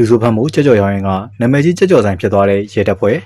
လူစုဖတ်မှုကြက်ကြော်ရောင်းရင်ကနာမည်ကြီးကြက်ကြော်ဆိုင်ဖြစ်သွားတဲ့ရဲတပ်ဖွဲ့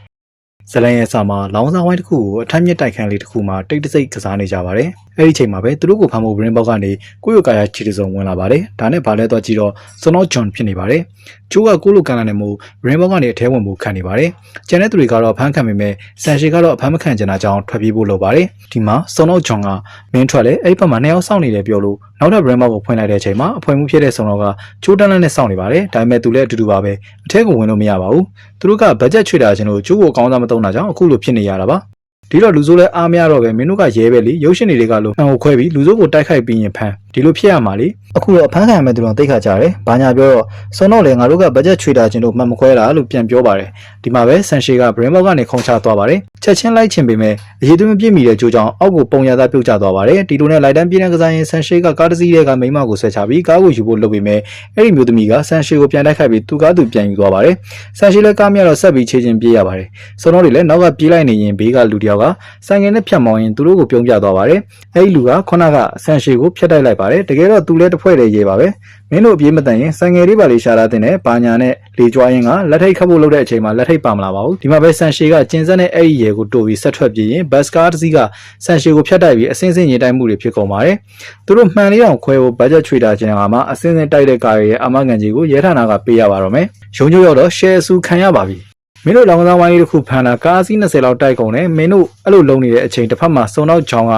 ဇလန်ရဲ့အစာမှာလောင်းစားဝိုင်းတစ်ခုကိုအထက်မြင့်တိုက်ခန်းလေးတစ်ခုမှာတိတ်တဆိတ်ကစားနေကြပါတယ်။အဲဒီချိန်မှာပဲသူတို့ကိုဖမ်းဖို့ brain box ကနေကိုယ့်ရဲ့ကာယခြေတစုံဝင်လာပါတယ်။ဒါနဲ့ဗာလဲတော့ကြည့်တော့စွန်တော့ဂျွန်ဖြစ်နေပါတယ်။ကျိုးကကိုယ့်လိုကန်လာနေမှု brain box ကနေအထဲဝင်မှုခံနေပါတယ်။ကျန်တဲ့သူတွေကတော့ဖမ်းခံပေမဲ့ဆန်ရှီကတော့အဖမ်းမခံချင်တာကြောင့်ထွက်ပြေးဖို့လုပ်ပါတယ်။ဒီမှာစွန်တော့ဂျွန်ကမင်းထွက်လဲအဲ့ဒီဘက်မှာနှစ်ယောက်စောင့်နေတယ်ပြောလို့ နောက်ထပ် brain box ကိုဖွင့်လိုက်တဲ့အချိန်မှာအဖွင့်မှုဖြစ်တဲ့စွန်တော့ကကျိုးတန်းလန်းနဲ့စောင့်နေပါတယ်။ဒါပေမဲ့သူလည်းအတူတူပါပဲအထက်ကိုဝင်လို့မရပါဘူး။သူတို့ကဘတ်ဂျက်ချွေတာချင်းလို့ကျိုးကိုအကောင်းစားမသုံးတာကြောင့်အခုလိုဖြစ်နေရတာပါ။ဒီတော့လူစိုးလဲအားမရတော့ပဲမင်းတို့ကရဲပဲလေရုပ်ရှင်တွေကလို့အံကိုခွဲပြီးလူစိုးကိုတိုက်ခိုက်ပြီးရင်ဖမ်း ဒီလိုဖြစ်ရမှာလေအခုတော့အဖမ်းခံရမဲ့သူတို့တိတ်ခါကြတယ်။ဘာညာပြောတော့စွန်တော့လေငါတို့ကဘတ်ဂျက်ချွေတာချင်းလို့မှတ်မခွဲတာလို့ပြန်ပြောပါတယ်။ဒီမှာပဲဆန်ရှေက brain box ကနေခုံချသွားပါတယ်။ချက်ချင်းလိုက်ချင်ပေမဲ့အရေးသွင်းမပြည့်မီတဲ့ကြိုးကြောင့်အောက်ကိုပုံရသားပြုတ်ကျသွားပါတယ်။ဒီလိုနဲ့လိုက်တန်းပြင်းတဲ့ကစားရင်ဆန်ရှေကကားတစ်စီးထဲကမိမကိုဆွဲချပြီးကားကိုယူဖို့လုပ်ပေမဲ့အဲ့ဒီမျိုးသမီးကဆန်ရှေကိုပြန်တိုက်ခိုက်ပြီးသူကားသူပြန်ယူသွားပါတယ်။ဆန်ရှေလည်းကားမြတော့ဆက်ပြီးချေချင်းပြေးရပါတယ်။စွန်တော့တွေလည်းနောက်ကပြေးလိုက်နေရင်ဘေးကလူတစ်ယောက်ကဆိုင်ငယ်နဲ့ဖြတ်မောင်းရင်သူတို့ကိုပြုံးပြသွားပါတယ်။အဲ့ဒီလူကခုနကဆန်ရှေကိုဖျက်တိုက်လိုက်ပါတယ်။တကယ်တော့သူလည်းတစ်ဖွဲ့တည်းရေးပါပဲ။မင်းတို့အပြေးမတန်ရင်ဆိုင်ငယ်လေးပါလေးရှာလာတဲ့နဲ့ဘာညာနဲ့လေကြွားရင်ကလက်ထိတ်ခတ်ဖို့လုပ်တဲ့အချိန်မှာလက်ထိတ်ပါမလာပါဘူး။ဒီမှာပဲဆန်ရှေကကျင်းစက်နဲ့အဲ့ဒီရေကိုတိုးပြီးဆက်ထွက်ပြေးရင်ဘတ်စကားတစ်စီးကဆန်ရှေကိုဖျက်တိုက်ပြီးအစင်းစင်းရေတိုက်မှုတွေဖြစ်ကုန်ပါတယ်။သူတို့မှန်လေးအောင်ခွဲဖို့ဘတ်ဂျက်ချွေတာကျင်ကမှအစင်းစင်းတိုက်တဲ့ကားရဲ့အာမခံကြီးကိုရဲဌာနကပေးရပါတော့မယ်။ရုံးချုပ်ရောက်တော့ share အစုခံရပါပြီ။မင်းတို့လောင်ကစားဝိုင်းလေးတစ်ခုဖမ်းတာကားစီး20လောက်တိုက်ကုန်တယ်မင်းတို့အဲ့လိုလုံနေတဲ့အချိန်တစ်ဖက်မှာစုံတော့ချောင်းက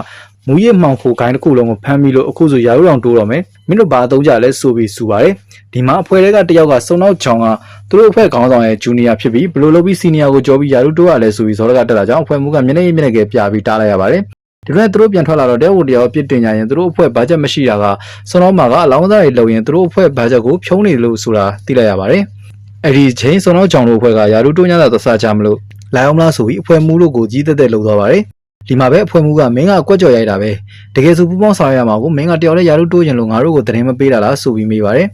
မူရစ်မှောင်ခိုကိုင်းတစ်ခုလုံးကိုဖမ်းပြီးလို့အခုဆိုရာရုံအောင်တိုးတော့မယ်မင်းတို့ဘာအသုံးကြလဲဆိုပြီးစူပါတယ်ဒီမှာအဖွဲတွေကတယောက်ကစုံတော့ချောင်းကသူတို့အဖွဲ့ခေါင်းဆောင်ရဲ့ဂျူနီယာဖြစ်ပြီးဘယ်လိုလုပ်ပြီးစီနီယာကိုကြောပြီးရာရုတိုးရလဲဆိုပြီးဇော်ရကတက်လာကြောင်းအဖွဲ့မှုကမျက်နှာရည်မျက်နှာကပြပြီးတားလိုက်ရပါတယ်ဒီလိုနဲ့သူတို့ပြန်ထွက်လာတော့တဲဝတယောက်ပြစ်တင်ကြရင်သူတို့အဖွဲ့ဘတ်ဂျက်မရှိတာကစွန်တော်မာကအလောင်းစားတွေလုံရင်သူတို့အဖွဲ့ဘတ်ဂျက်ကိုဖြုံးနေလို့ဆိုတာသိလိုက်ရပါတယ်အဲ့ဒီချိန်စွန်တော်ကြောင်တို့အဖွဲ့ကရာရုတိုးညတာသစားချမလို့လာအောင်လားဆိုပြီးအဖွဲ့မှုလို့ကိုကြီးတက်တက်လှုပ်သွားပါတယ် ဒီမှာပဲအဖွဲ့မှုကမင်းကကွက်ကြော်ရိုက်တာပဲတကယ်ဆိုပူပေါင်းဆောင်ရရမှာကိုမင်းကတယောက်နဲ့ရာရုတိုးရင်လို့ငါတို့ကိုသတင်းမပေးတာလားဆိုပြီးမေးပါတယ်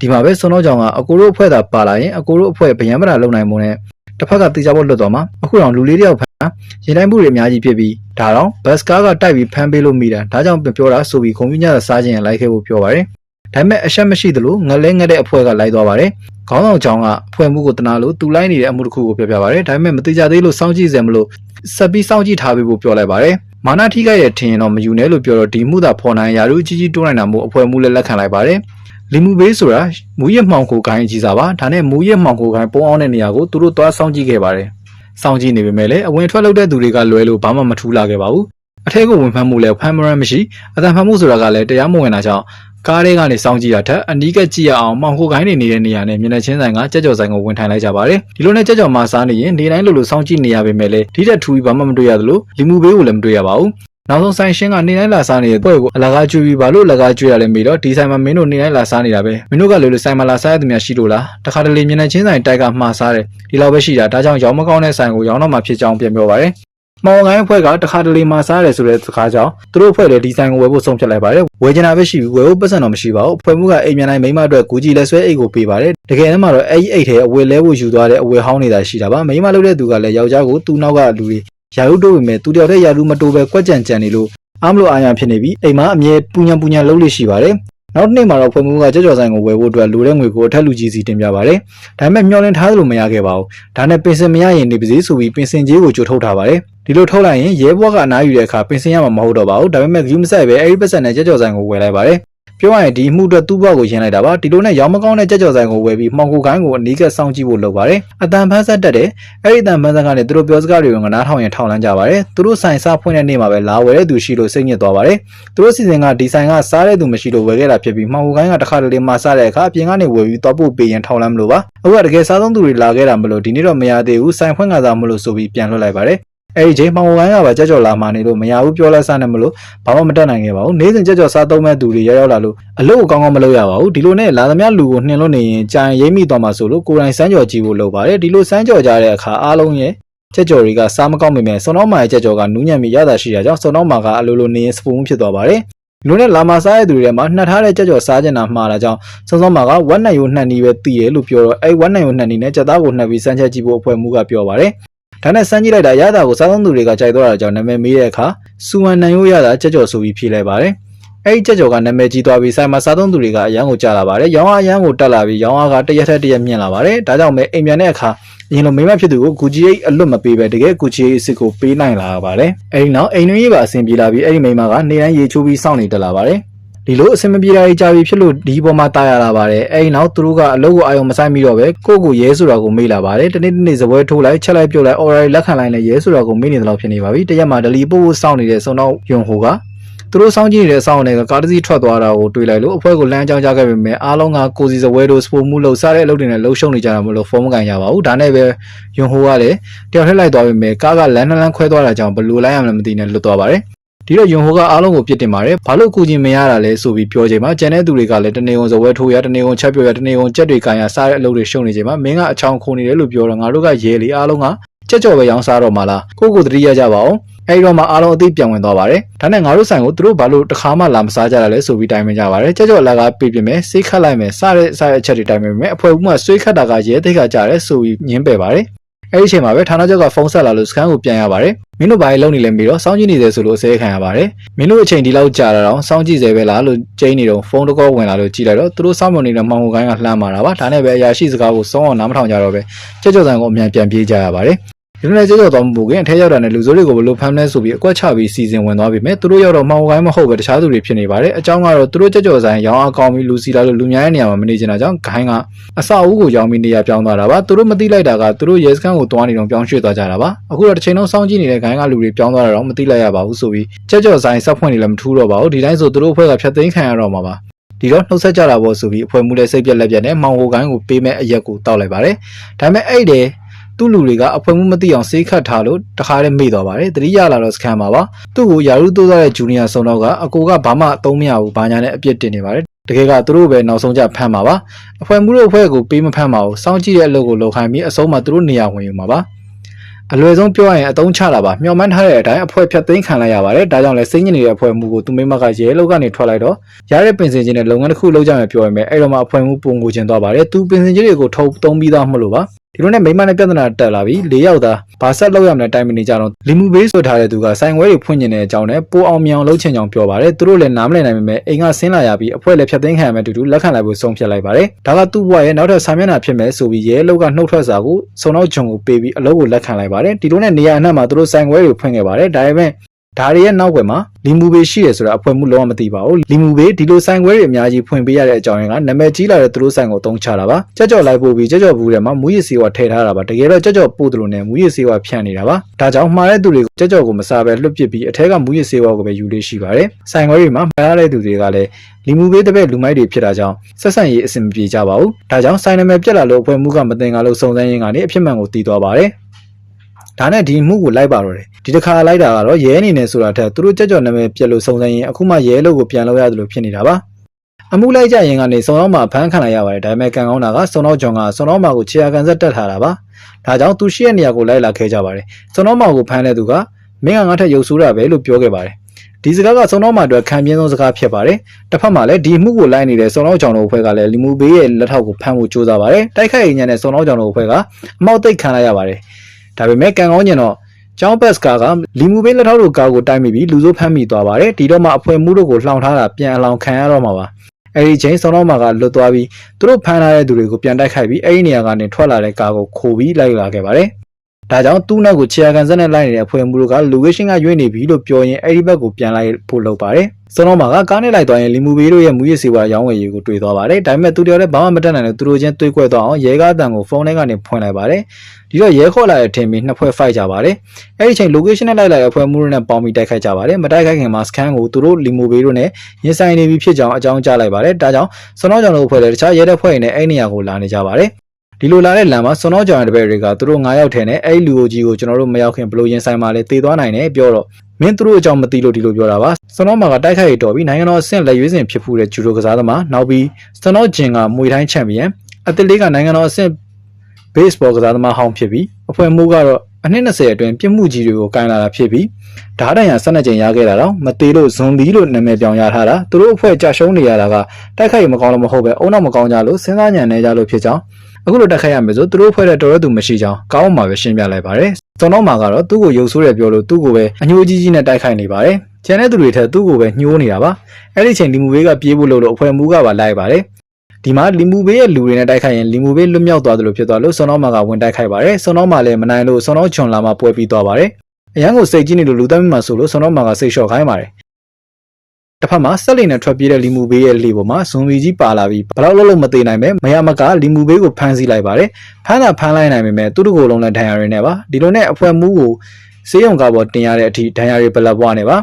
ဒီမှာပဲစွန်တော်ကြောင်ကအကိုတို့အဖွဲ့သာပါလာရင်အကိုတို့အဖွဲ့ဗယံမတာလုံနိုင်မှုနဲ့တစ်ဖက်ကတေချာဖို့လွတ်သွားမှာအခုတော့လူလေးတယောက်ဖမ်းရင်တိုင်းမှုတွေအများကြီးဖြစ်ပြီးဒါတော့ဘတ်စကားကတိုက်ပြီးဖမ်းပေးလို့မိတာဒါကြောင့်ပြောတာဆိုပြီးခုံပြညတာစားခြင်းရလိုက်ခဲ့ဖို့ပြောပါတယ် ဒါပေမဲ့အဆက်မရှိသလိုငလဲငတဲ့အဖွဲ့ကလိုက်သွားပါတယ်ခေါင်းဆောင်ချောင်းကအဖွဲ့မှုကိုတနာလို့တူလိုက်နေတဲ့အမှုတစ်ခုကိုပြောပြပါတယ်ဒါပေမဲ့မတိကျသေးလို့စောင့်ကြည့်စံမလို့ဆက်ပြီးစောင့်ကြည့်ထားပေးဖို့ပြောလိုက်ပါတယ်မာနာထိခိုက်ရဲ့ထင်ရင်တော့မယူနဲ့လို့ပြောတော့ဒီမှုသာဖော်နိုင်ရာတို့ကြီးကြီးတိုးနိုင်တာမို့အဖွဲ့မှုလည်းလက်ခံလိုက်ပါတယ်လီမူဘေးဆိုတာမူရစ်မှောင်ကိုကိုင်းအကြီးစားပါဒါနဲ့မူရစ်မှောင်ကိုကိုင်းပုံအောင်တဲ့နေရာကိုသူတို့သွားစောင့်ကြည့်ခဲ့ပါတယ်စောင့်ကြည့်နေပေမဲ့လည်းအဝင်ထွက်လုပ်တဲ့သူတွေကလွဲလို့ဘာမှမထူးလာခဲ့ပါဘူးအထက်ကဝင်ဖမ်းမှုလည်းဖမ်းမရမ်းမရှိအတန်ဖမ်းမှုဆိုတာကလည်းတရားမဝင်တာကြောင့် ကားတွေကနေစောင့်ကြည့်တာထက်အနီးကကြည့်ရအောင်မှောင်ခိုကိုင်းနေနေတဲ့နေရာနဲ့မျက်နှာချင်းဆိုင်ကကြက်ကြော်ဆိုင်ကိုဝင်ထိုင်လိုက်ကြပါတယ်ဒီလိုနဲ့ကြက်ကြော်မှာစားနေရင်နေတိုင်းလိုလိုစောင့်ကြည့်နေရပေမဲ့လည်းဒီတက်ထူပြီးဘာမှမတွေ့ရသလိုလီမူဘေးကိုလည်းမတွေ့ရပါဘူးနောက်ဆုံးဆိုင်ရှင်းကနေတိုင်းလာစားနေတဲ့ပွဲကိုအလကားကျွေးပြီးဘာလို့အလကားကျွေးရလဲမေးတော့ဒီဆိုင်မှာမင်းတို့နေတိုင်းလာစားနေတာပဲမင်းတို့ကလေလေဆိုင်မှာလာစားရသူများရှိလို့လားတခါတလေမျက်နှာချင်းဆိုင်တိုက်ကမှားစားတယ်ဒီလောက်ပဲရှိတာဒါကြောင့်ရောင်းမကောင်းတဲ့ဆိုင်ကိုရောင်းတော့မှဖြစ်ကြောင်းပြန်ပြောပါတယ် မောင်ကိုင်းအဖွဲ့ကတခါတလေမှာစားရတယ်ဆိုတဲ့စကားကြောင့်သူတို့အဖွဲ့လည်းဒီဆိုင်ကိုဝယ်ဖို့ဆုံးဖြတ်လိုက်ပါတယ်ဝယ်ချင်တာပဲရှိပြီးဝယ်ဖို့ပတ်စံတော့မရှိပါဘူးအဖွဲ့မှုကအိမ်မြန်တိုင်းမိမအတွက်ကူကြီးလက်ဆွဲအိတ်ကိုပေးပါတယ်တကယ်တမ်းမှာတော့အဲ့ဒီအိတ်ထဲအဝယ်လဲဖို့ယူသွားတဲ့အဝယ်ဟောင်းနေတာရှိတာပါမိမလုပ်တဲ့သူကလည်းယောက်ျားကိုသူ့နောက်ကလူတွေယာရုတိုးပေမဲ့သူတယောက်တည်းယာရုမတိုးပဲကွက်ကြံကြံနေလို့အားမလို့အားရဖြစ်နေပြီးအိမ်မှာအမြဲပူညံပူညံလုပ်လို့ရှိပါတယ်နောက်တစ်နေ့မှာတော့ဖွင့်မှုကကြောက်ကြော်ဆိုင်ကိုဝယ်ဖို့အတွက်လူတဲ့ငွေကိုအထက်လူကြီးစီတင်ပြပါတယ်။ဒါပေမဲ့မျှော်လင့်ထားသလိုမရခဲ့ပါဘူး။ဒါနဲ့ပင်စင်မရရင်နေပါစေဆိုပြီးပင်စင်ကြီးကိုကြိုထုတ်ထားပါတယ်။ ဒီလိုထုတ်လိုက်ရင်ရဲဘွားကအနားယူတဲ့အခါပင်စင်ရမှာမဟုတ်တော့ပါဘူး။ဒါပေမဲ့ဂယူးမဆိုင်ပဲအဲဒီပတ်စံနဲ့ကြောက်ကြော်ဆိုင်ကိုဝယ်လိုက်ပါတယ်။ပြောရရင်ဒီမှုအတွက်သူ့ဘွားကိုယင်လိုက်တာပါဒီလိုနဲ့ရောင်းမကောင်းတဲ့ကြက်ကြော်ဆိုင်ကိုဝယ်ပြီးမှောင်ကိုကိုင်းကိုအနီးကပ်စောင့်ကြည့်ဖို့လုပ်ပါတယ်အတန်ဖန်းဆက်တက်တယ်အဲ့ဒီအတန်ဖန်းဆက်ကနေသူတို့ပြောစကားတွေကိုငနားထောင်ရင်ထောင်လန်းကြပါတယ်သူတို့ဆိုင်စားဖွင့်တဲ့နေ့မှာပဲလာဝယ်တဲ့သူရှိလို့စိတ်ညစ်သွားပါတယ်သူတို့စီစဉ်ကဒီဆိုင်ကစားတဲ့သူမရှိလို့ဝယ်ခဲ့တာဖြစ်ပြီးမှောင်ကိုကိုင်းကတစ်ခါတလေမှစားတဲ့အခါအပြင်ကနေဝယ်ပြီးသွားဖို့ပေးရင်ထောင်လန်းမလို့ပါအခုကတကယ်စားသုံးသူတွေလာခဲ့တာမလို့ဒီနေ့တော့မရသေးဘူးဆိုင်ဖွင့်ကစားမလို့ဆိုပြီးပြန်လွှတ်လိုက်ပါတယ် အဲ့ဒီချိန်မှောင်ကိုင်းကပါကြက်ကြော်လာမှနေလို့မရဘူးပြောလက်စားနေမလို့ဘာမှမတတ်နိုင်ခဲ့ပါဘူးနေ့စဉ်ကြက်ကြော်စားသုံးမဲ့သူတွေရောက်ရောက်လာလို့အလုပ်ကိုကောင်းကောင်းမလုပ်ရပါဘူးဒီလိုနဲ့လာသမျှလူကိုနှင်လွတ်နေရင်ကြာရင်ရိမ့်မိသွားမှာဆိုလို့ကိုယ်တိုင်စမ်းကြော်ကြည့်ဖို့လုပ်ပါတယ်ဒီလိုစမ်းကြော်ကြတဲ့အခါအားလုံးရဲ့ကြက်ကြော်တွေကစားမကောင်းပေမဲ့စွန်တော်မာရဲ့ကြက်ကြော်ကနူးညံ့ပြီးရတာရှိတာကြောင့်စွန်တော်မာကအလိုလိုနေရင်စပူးဖြစ်သွားပါတယ်လူနဲ့လာမစားတဲ့သူတွေထဲမှာနှက်ထားတဲ့ကြက်ကြော်စားကျင်တာမှားတာကြောင့်စောစောမာကဝက်နိုင်ယိုနှက်နီးပဲတည်ရလို့ပြောတော့အဲဝက်နိုင်ယိုနှက်နီးနဲ့ကြက်သားကိုနှက်ပြီးစမ်းချက်ကြည့်ဖို့အဖွဲ့မှုကပြောပါတယ် ဒါနဲ့စမ်းကြည့်လိုက်တာရတာကိုစားသုံးသူတွေကကြိုက်တော့တာကြောင့်နာမည်မေးတဲ့အခါစူဝမ်နန်ရိုးရတာကြက်ကြော်ဆိုပြီးဖြေလိုက်ပါတယ်အဲဒီကြက်ကြော်ကနာမည်ကြီးသွားပြီးဆိုင်မှာစားသုံးသူတွေကအရန်ကိုကြာလာပါတယ်ရောင်းအားအရန်ကိုတက်လာပြီးရောင်းအားကတရက်ထက်တရက်မြင့်လာပါတယ်ဒါကြောင့်ပဲအိမ်ပြန်တဲ့အခါအရင်လိုမိမဖြစ်သူကိုဂူချီအိတ်အလွတ်မပေးပဲတကယ်ဂူချီအိတ်အစ်စ်ကိုပေးနိုင်လာပါတယ်အဲဒီနောက်အိမ်တွင်းရေးပါအဆင်ပြေလာပြီးအဲဒီမိမကနေတိုင်းရေချိုးပြီးစောင့်နေတက်လာပါတယ် ဒီလိုအဆင်မပြေတာကြီးကြာပြီဖြစ်လို့ဒီပေါ်မှာတာရလာပါတယ်အဲဒီနောက်သူတို့ကအလုပ်ကိုအာရုံမဆိုင်ပြီးတော့ပဲကိုယ့်ကိုရဲဆိုတာကိုမေးလာပါတယ်တနေ့တနေ့ဇပွဲထိုးလိုက်ချက်လိုက်ပြုတ်လိုက်အော်ရီလက်ခံလိုက်နဲ့ရဲဆိုတာကိုမေးနေတယ်လို့ဖြစ်နေပါပြီတရက်မှာဒလီပို့ဖို့စောင့်နေတဲ့စုံတော့ယွန်ဟိုကသူတို့စောင့်ကြည့်နေတဲ့အဆောင်တွေကကားတစ်စီးထွက်သွားတာကိုတွေ့လိုက်လို့အဖွဲ့ကိုလမ်းကြောင်းကြခဲ့ပေမဲ့အားလုံးကကိုစီစပွဲတို့စပိုမှုလို့စားတဲ့အလုပ်တွေနဲ့လှုပ်ရှုံနေကြတာမလို့ဖုန်းမကန်ကြပါဘူးဒါနဲ့ပဲယွန်ဟိုကလည်းတယောက်ထက်လိုက်သွားပေမဲ့ကားကလမ်းနှလန်းခွဲသွားတာကြောင့်ဘယ်လိုလိုက်ရမလဲမသိနဲ့လွတ်သွားပါတယ် ဒီတော့ယွန်ဟိုကအားလုံးကိုပြစ်တင်ပါတယ်ဘာလို့ကူချင်မရတာလဲဆိုပြီးပြောချိန်မှာကျန်တဲ့သူတွေကလည်းတနေုံစပွဲထိုးရတနေုံချက်ပြောရတနေုံကြက်တွေကန်ရစားတဲ့အလုပ်တွေရှုံနေချိန်မှာမင်းကအချောင်ခုန်နေတယ်လို့ပြောတော့ငါတို့ကရဲလေအားလုံးကကြက်ကြော်ပဲရောင်းစားတော့မှလားကိုကိုတတိယကြပါအောင်အဲဒီတော့မှအားလုံးအသိပြောင်းဝင်သွားပါတယ်ဒါနဲ့ငါတို့ဆိုင်ကိုသူတို့ဘာလို့တစ်ခါမှလာမစားကြတာလဲဆိုပြီးတိုင်ပင်ကြပါတယ်ကြက်ကြော်လာကပြပြမယ်စိတ်ခတ်လိုက်မယ်စတဲ့စတဲ့အချက်တွေတိုင်ပင်မယ်အဖွဲဘူးမှဆွေးခတ်တာကရဲသိက္ခာကြတယ်ဆိုပြီးညင်းပယ်ပါတယ် အဲ့ဒီအချိန်မှာပဲဌာနချုပ်ကဖုန်းဆက်လာလို့စကန်ကိုပြန်ရပါတယ်မင်းတို့ဘာလို့လုံနေလဲပြီးတော့စောင်းကြည့်နေတယ်ဆိုလို့အစဲခံရပါတယ်မင်းတို့အချိန်ဒီလောက်ကြာတာတော့စောင်းကြည့်စေပဲလားလို့ကျင်းနေတော့ဖုန်းတကောဝင်လာလို့ကြည့်လိုက်တော့သူတို့စောင်းမနေတဲ့မှောင်ကိုကိုင်းကလှမ်းမာတာပါဒါနဲ့ပဲအရာရှိစကားကိုစောင်းအောင်နားမထောင်ကြတော့ပဲကြက်ကြော်ဆိုင်ကိုအမြန်ပြန်ပြေးကြရပါတယ်ဒီ လိုနဲ့ကြောက်သွားမှုပူခင်အထက်ရောက်တာနဲ့လူစိုးတွေကိုဘလို့ဖမ်းလဲဆိုပြီးအကွက်ချပြီးစီစဉ်ဝင်သွားပြီမဲ့သူတို့ရောက်တော့မှောင်ကိုင်းမဟုတ်ပဲတခြားသူတွေဖြစ်နေပါတယ်အကြောင်းကတော့သူတို့ကြက်ကြော်ဆိုင်ရောင်းအားကောင်းပြီးလူစီလာလို့လူများတဲ့နေရာမှာမနေချင်တာကြောင့်ဂိုင်းကအဆောက်အဦကိုရောင်းပြီးနေရာပြောင်းသွားတာပါသူတို့မသိလိုက်တာကသူတို့ရဲစခန်းကိုတွားနေတော့ပြောင်းရွှေ့သွားကြတာပါအခုတော့တစ်ချိန်လုံးစောင့်ကြည့်နေတဲ့ဂိုင်းကလူတွေပြောင်းသွားတာတော့မသိလိုက်ရပါဘူးဆိုပြီးကြက်ကြော်ဆိုင်စက်ဖွင့်နေလည်းမထူးတော့ပါဘူးဒီတိုင်းဆိုသူတို့အဖွဲ့ကဖြတ်သိမ်းခံရတော့မှာပါဒီတော့နှုတ်ဆက်ကြတာပေါ့ဆိုပြီးအဖွဲ့မှုလည်းစိတ်ပြက်လက်ပြက်နဲ့မောင်ဟိုကိုင်းကိုပေးမဲ့အရက်ကိုတောက်လိုက်ပါတယ်ဒါပေမဲ့အဲ့ဒီ သူ့လူတွေကအဖွဲမှုမသိအောင်စေးခတ်ထားလို့တခါတည်းမေ့သွားပါတယ်တတိယလာတော့စကန်ပါပါသူ့ကိုယာရုတိုးသွားတဲ့ဂျူနီယာဆုံတော့ကအကိုကဘာမှအသုံးမရဘူးဘာညာနဲ့အပြစ်တင်နေပါတယ်တကယ်ကသူတို့ပဲနောက်ဆုံးကြဖမ်းမှာပါအဖွဲမှုတို့အဖွဲ့ကိုပေးမဖမ်းပါဘူးစောင့်ကြည့်တဲ့အလုပ်ကိုလုပ်ခိုင်းပြီးအဆုံးမှာသူတို့နေရာဝင်ယူမှာပါအလွယ်ဆုံးပြောရရင်အတုံးချတာပါမျောမှန်းထားတဲ့အတိုင်းအဖွဲဖြတ်သိမ်းခံလိုက်ရပါတယ်ဒါကြောင့်လဲစိတ်ညစ်နေတဲ့အဖွဲမှုကိုသူမိမကရဲလောက်ကနေထွက်လိုက်တော့ရတဲ့ပင်စင်ချင်းနဲ့လုပ်ငန်းတစ်ခုလုပ်ကြမယ်ပြောရမယ်အဲ့တော့မှအဖွဲမှုပုံငိုချင်သွားပါတယ်သူပင်စင်ချင်းတွေကိုထုတ်သုံးပြီးသားမလို့ပါ ဒီလိုနဲ့မိမနဲ့ပြဿနာတက်လာပြီး၄ယောက်သားဘာဆက်လောက်ရမလဲတိုင်မနေကြတော့လီမူဘေးဆိုထားတဲ့သူကဆိုင်ဝဲတွေဖွင့်ကျင်တဲ့အကြောင်းနဲ့ပိုအောင်မြောင်လှုပ်ချင်ကြောင်ပြောပါတယ်သူတို့လည်းနားမလည်နိုင်ပေမဲ့အိမ်ကဆင်းလာရပြီးအဖွဲလည်းဖြတ်သိမ်းခံရမယ်တူတူလက်ခံလိုက်ဖို့ဆုံးဖြတ်လိုက်ပါတယ်ဒါကသူ့ဘဝရဲ့နောက်ထပ်ဆာမျက်နှာဖြစ်မယ်ဆိုပြီးရဲလောက်ကနှုတ်ထွက်စာကိုစုံတော့ဂျုံကိုပေးပြီးအလုပ်ကိုလက်ခံလိုက်ပါတယ်ဒီလိုနဲ့နေရာအနှံ့မှာသူတို့ဆိုင်ဝဲတွေဖွင့်ခဲ့ပါတယ်ဒါပေမဲ့ ဒါတွေရဲ့နောက်ွယ်မှာလီမူဘေးရှိရဆိုတာအဖွဲမှုလုံးဝမသိပါဘူးလီမူဘေးဒီလိုဆိုင်ခွဲတွေအများကြီးဖွင့်ပေးရတဲ့အကြောင်းရင်းကနာမည်ကြီးလာတဲ့သူတို့ဆိုင်ကိုတုံးချတာပါကြက်ကြော်လိုက်ပို့ပြီးကြက်ကြော်ဘူးထဲမှာမူရည်စီဝါထည့်ထားတာပါတကယ်တော့ကြက်ကြော်ပို့တယ်လို့နဲ့မူရည်စီဝါဖြန့်နေတာပါဒါကြောင့်မှားတဲ့သူတွေကိုကြက်ကြော်ကိုမစားပဲလွတ်ပစ်ပြီးအထက်ကမူရည်စီဝါကိုပဲယူလေးရှိပါတယ်ဆိုင်ခွဲတွေမှာမှားရတဲ့သူတွေကလည်းလီမူဘေးတစ်ပည့်လူမိုက်တွေဖြစ်တာကြောင့်ဆက်ဆံရေးအဆင်မပြေကြပါဘူးဒါကြောင့်ဆိုင်နာမည်ပြက်လာလို့အဖွဲ့မှုကမတင်ကားလို့စုံစမ်းရင်းကနေအဖြစ်မှန်ကိုတည်သွားပါတယ် ဒါနဲ့ဒီမှုကိုလိုက်ပါတော့တယ်ဒီတစ်ခါလိုက်တာကတော့ရဲအနေနဲ့ဆိုတာထက်သူတို့ကြက်ကြော်နာမည်ပြက်လို့စုံစမ်းရင်အခုမှရဲလို့ကိုပြန်လို့ရတယ်လို့ဖြစ်နေတာပါအမှုလိုက်ကြရင်ကနေစုံတော့မှဖမ်းခံလိုက်ရပါတယ်ဒါပေမဲ့ကံကောင်းတာကစုံတော့ဂျွန်ကစုံတော့မှကိုခြေရာကန်ဆက်တက်ထားတာပါဒါကြောင့်သူရှိတဲ့နေရာကိုလိုက်လာခဲ့ကြပါတယ်စုံတော့မှကိုဖမ်းတဲ့သူကမင်းကငါထက်ရုပ်ဆိုးတာပဲလို့ပြောခဲ့ပါတယ်ဒီစကားကစုံတော့မှအတွက်ခံပြင်းဆုံးစကားဖြစ်ပါတယ်တစ်ဖက်မှာလည်းဒီမှုကိုလိုက်နေတဲ့စုံတော့ကြောင်တို့အဖွဲ့ကလည်းလီမူဘေးရဲ့လက်ထောက်ကိုဖမ်းဖို့ကြိုးစားပါတယ်တိုက်ခိုက်ရင်ညနဲ့စုံတော့ကြောင်တို့အဖွဲ့ကအမောက်သိတ်ခံလိုက်ရပါတယ် ဒါပေမဲ့ကံကောင်းညင်တော့ကျောင်းဘက်စကားကလီမူဘေးလက်ထောက်တို့ကားကိုတိုက်မိပြီးလူစိုးဖမ်းမိသွားပါတယ်ဒီတော့မှအဖွဲမှုတို့ကိုလှောင်ထားတာပြန်အလောင်ခံရတော့မှာပါအဲဒီချိန်ဆောင်းတော့မှာကလွတ်သွားပြီးသူတို့ဖမ်းထားတဲ့သူတွေကိုပြန်တိုက်ခိုက်ပြီးအဲဒီနေရာကနေထွက်လာတဲ့ကားကိုခိုးပြီးလိုက်လာခဲ့ပါတယ် ဒါကြောင့်သူ့နောက်ကိုခြေရာကန်စက်နဲ့လိုက်နေတဲ့အဖွဲမှုတို့ကလူဝေးရှင်းကရွေ့နေပြီလို့ပြောရင်အဲဒီဘက်ကိုပြန်လိုက်ဖို့လုပ်ပါတယ်စောတော့မှာကကားနဲ့လိုက်သွားရင်လီမူဘေးတို့ရဲ့မူရစ်စေဝါရောင်းဝယ်ရေးကိုတွေ့သွားပါတယ်ဒါပေမဲ့သူတို့လည်းဘာမှမတတ်နိုင်လို့သူတို့ချင်းတွေးကွက်သွားအောင်ရဲကားတန်ကိုဖုန်းထဲကနေဖွင့်လိုက်ပါတယ်ဒီတော့ရဲခေါ်လာတဲ့ထင်ပြီးနှစ်ဖွဲ့ fight ကြပါတယ်အဲ့ဒီချိန် location နဲ့လိုက်လာတဲ့ဖွဲ့မှုတွေနဲ့ပေါင်းပြီးတိုက်ခိုက်ကြပါတယ်မတိုက်ခိုက်ခင်မှာ scan ကိုသူတို့လီမူဘေးတို့နဲ့ရင်ဆိုင်နေပြီဖြစ်ကြောင်းအကြောင်းကြားလိုက်ပါတယ်ဒါကြောင့်စွန်တော်ကြောင့်တို့ဖွဲ့တဲ့တခြားရဲတဲ့ဖွဲ့တွေနဲ့အဲ့နေရာကိုလာနေကြပါတယ် ဒီလိုလာတဲ့လမ်းမှာစွန်တော်ကြောင်တဲ့ဘက်တွေကသူတို့9ယောက်ထဲနဲ့အဲ့လူအိုကြီးကိုကျွန်တော်တို့မရောက်ခင်ဘလို့ရင်ဆိုင်မှာလဲတေသွားနိုင်တယ်ပြောတော့မင်းသူတို့အကြောင်းမသိလို့ဒီလိုပြောတာပါစွန်တော်မှာကတိုက်ခိုက်ရတော်ပြီးနိုင်ငံတော်အဆင့်လက်ရွေးစင်ဖြစ်ဖူးတဲ့ဂျူဒိုကစားသမားနောက်ပြီးစွန်တော်ဂျင်ကမွေတိုင်းချန်ပီယံအသစ်လေးကနိုင်ငံတော်အဆင့် baseball ကစားသမားဟောင်းဖြစ်ပြီးအဖွဲ့မှုကတော့အနှစ်20အတွင်းပြစ်မှုကြီးတွေကိုကင်လာတာဖြစ်ပြီးဓာတ်တိုင်ရ12ကြိမ်ရခဲ့တာတော့မသေးလို့ဇွန်ဒီလို့နာမည်ပြောင်းရထားတာသူတို့အဖွဲ့ကြာရှုံးနေရတာကတိုက်ခိုက်ရမကောင်းလို့မဟုတ်ပဲအုံနောက်မကောင်းကြလို့စဉ်းစားညံနေကြလို့ဖြစ်ကြောင်း အခုလိုတက်ခိုက်ရမယ်ဆိုသူတို့ဖွဲ့တဲ့တော်ရသူမရှိကြောင်းကောင်းမှပဲရှင်းပြလိုက်ပါတယ်။ဇွန်တော့မှာကတော့သူ့ကိုရုပ်ဆိုးတယ်ပြောလို့သူ့ကိုပဲအညိုးကြီးကြီးနဲ့တိုက်ခိုက်နေပါတယ်။ကျန်တဲ့သူတွေထက်သူ့ကိုပဲညှိုးနေတာပါအဲ့ဒီချိန်လီမူဘေးကပြေးဖို့လို့လို့အဖွဲ့မှုကပါလိုက်ပါတယ်ဒီမှာလီမူဘေးရဲ့လူတွေနဲ့တိုက်ခိုက်ရင်လီမူဘေးလွတ်မြောက်သွားတယ်လို့ဖြစ်သွားလို့ဆွန်တော်မာကဝင်တိုက်ခိုက်ပါတယ်ဆွန်တော်မာလည်းမနိုင်လို့ဆွန်တော်ချွန်လာမှပွဲပြီးသွားပါတယ်အရန်ကိုစိတ်ကြီးနေလို့လူသားမိမှဆိုလို့ဆွန်တော်မာကစိတ်လျှော့ခိုင်းပါတယ် တစ်ဖက်မှာဆက်လီနဲ့ထွက်ပြေးတဲ့လီမူဘေးရဲ့လေပေါ်မှာဇွန်မီကြီးပါလာပြီးဘလောက်လုံးလုံးမသေးနိုင်ပဲမရမကလီမူဘေးကိုဖမ်းဆီးလိုက်ပါတယ်ဖမ်းတာဖမ်းလိုက်နိုင်ပေမဲ့သူတို့ကိုယ်လုံးနဲ့ဒဏ်ရာတွေနဲ့ပါဒီလိုနဲ့အဖွဲ့မှုကိုစေးရုံကပေါ်တင်ရတဲ့အထိဒဏ်ရာတွေပလက်ပွားနေပါ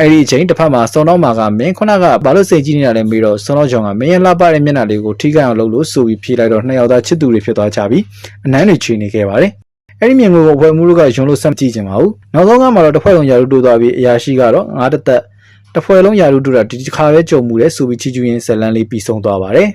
အဲ့ဒီအချိန်တစ်ဖက်မှာစွန်တော်မာကမင်းခုနကဘာလို့စိတ်ကြီးနေတာလဲမေးတော့စွန်တော်ကြောင့်ကမင်းရဲ့လှပတဲ့မျက်နှာလေးကိုထိခိုက်အောင်လုပ်လို့ဆိုပြီးဖြေလိုက်တော့နှစ်ယောက်သားချစ်သူတွေဖြစ်သွားကြပြီးအနမ်းတွေချွေနေခဲ့ပါတယ်အဲ့ဒီမြင်ကိုအဖွဲ့မှုတို့ကယွန်လို့စမ်းကြည့်ကြပါဦးနောက်ဆုံးကမှတော့တစ်ဖွဲ့လုံးယာရုတိုးသွားပြီးအရာရှိကတော့ငါးတက်တက် တစ်ဖွဲ့လုံးယာရုတိုးတာဒီတစ်ခါပဲကြုံမှုတယ်ဆိုပြီးချီကျူးရင်းဇလန်လေးပြီးဆုံးသွားပါတယ်